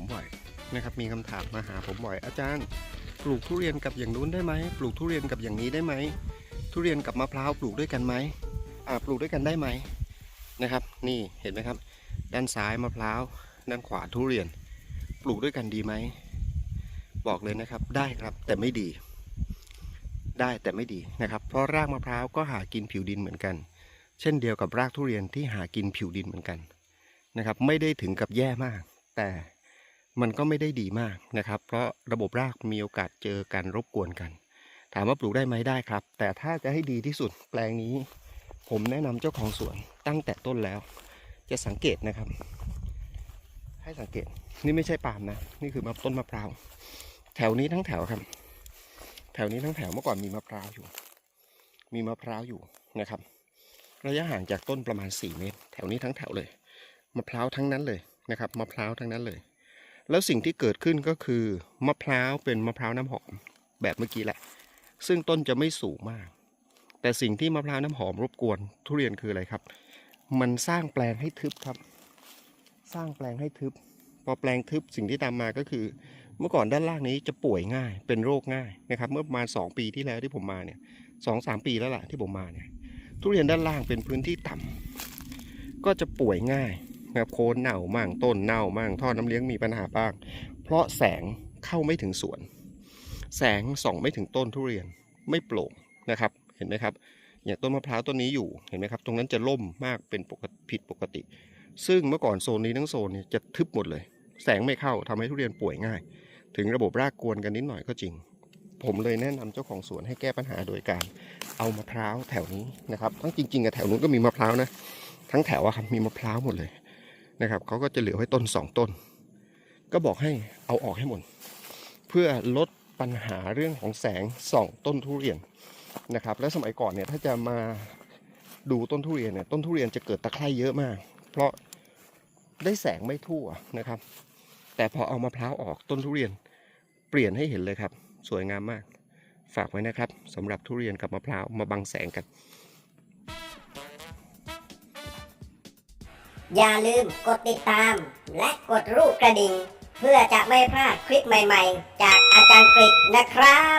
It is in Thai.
ผมบ่อยนะครับมีคำถามมาหาผมบ่อย อาจารย์ปลูกทุเรียนกับอย่างนู้นได้ไหมปลูกทุเรียนกับอย่างนี้ได้ไหมทุเรียนกับมะพร้าวปลูกด้วยกันไหมอ่าปลูกด้วยกันได้ไหมนะครับ นี่เห็นไหมครับ ด้านซ้ายมะพร้าวด้านขวาทุเรียน ปลูกด้วยกันดีไหมบอกเลยนะครับได้ครับแต่ไม่ดี ได้แต่ไม่ดีนะครับ เพราะรากมะพร้าวก็หากินผิวดินเหมือนกัน เช่นเดียวกับรากทุเรียนที่หากินผิวดินเหมือนกันนะครับ ไม่ได้ถึงกับแย่มาก แต่ มันก็ไม่ได้ดีมากนะครับ เพราะระบบรากมีโอกาสเจอการรบกวนกัน ถามว่าปลูกได้ไหมได้ครับ แต่ถ้าจะให้ดีที่สุดแปลงนี้ ผมแนะนำเจ้าของสวนตั้งแต่ต้นแล้ว จะสังเกตนะครับ ให้สังเกตนี่ไม่ใช่ปาล์มนะนี่คือมะต้นมะพร้าวแถวนี้ทั้งแถวครับ แถวนี้ทั้งแถวเมื่อก่อนมีมะพร้าวอยู่ มีมะพร้าวอยู่นะครับ ระยะห่างจากต้นประมาณ 4 เมตร แถวนี้ทั้งแถวเลยมะพร้าวทั้งนั้นเลยนะครับมะพร้าวทั้งนั้นเลย แล้วสิ่งที่เกิดขึ้นก็คือมะพร้าวเป็นมะพร้าวน้ำหอมแบบเมื่อกี้แหละ ซึ่งต้นจะไม่สูงมาก แต่สิ่งที่มะพร้าวน้ำหอมรบกวนทุเรียนคืออะไรครับ มันสร้างแปลงให้ทึบครับ สร้างแปลงให้ทึบ พอแปลงทึบสิ่งที่ตามมาก็คือ เมื่อก่อนด้านล่างนี้จะป่วยง่าย เป็นโรคง่ายนะครับ เมื่อประมาณ 2 ปีที่แล้วที่ผมมาเนี่ยสองสามปีแล้วล่ะที่ผมมาเนี่ยทุเรียนด้านล่างเป็นพื้นที่ต่ำก็จะป่วยง่าย นะครับโคนเน่ามั่งต้นเน่ามั่งท่อน้ำเลี้ยงมีปัญหาบ้าง เพราะแสงเข้าไม่ถึงสวน แสงส่องไม่ถึงต้นทุเรียนไม่โปร่งนะครับเห็นไหมครับอย่างต้นมะพร้าวต้นนี้อยู่เห็นไหมครับตรงนั้นจะล่มมากเป็นปกติผิดปกติ ซึ่งเมื่อก่อนโซนนี้ทั้งโซนเนี่ยจะทึบหมดเลย แสงไม่เข้าทำให้ทุเรียนป่วยง่าย ถึงระบบรากกวนกันนิดหน่อยก็จริง ผมเลยแนะนำเจ้าของสวนให้แก้ปัญหาโดยการเอามะพร้าวแถวนี้นะครับทั้งจริงๆกับแถวนู้นก็มีมะพร้าวนะทั้งแถวอะครับมีมะพร้าวหมดเลย นะครับเขาก็จะเหลือไว้ต้นสองต้น ก็บอกให้เอาออกให้หมด เพื่อลดปัญหาเรื่องของแสงส่องต้นทุเรียนนะครับ และสมัยก่อนเนี่ยถ้าจะมาดูต้นทุเรียนเนี่ยต้นทุเรียนจะเกิดตะไคร่เยอะมาก เพราะได้แสงไม่ทั่วนะครับ แต่พอเอามะพร้าวออกต้นทุเรียนเปลี่ยนให้เห็นเลยครับ สวยงามมาก ฝากไว้นะครับสำหรับทุเรียนกับมะพร้าวมาบังแสงกัน อย่าลืมกดติดตาม และกดรูปกระดิ่ง เพื่อจะไม่พลาดคลิปใหม่ๆ จากอาจารย์กริกนะครับ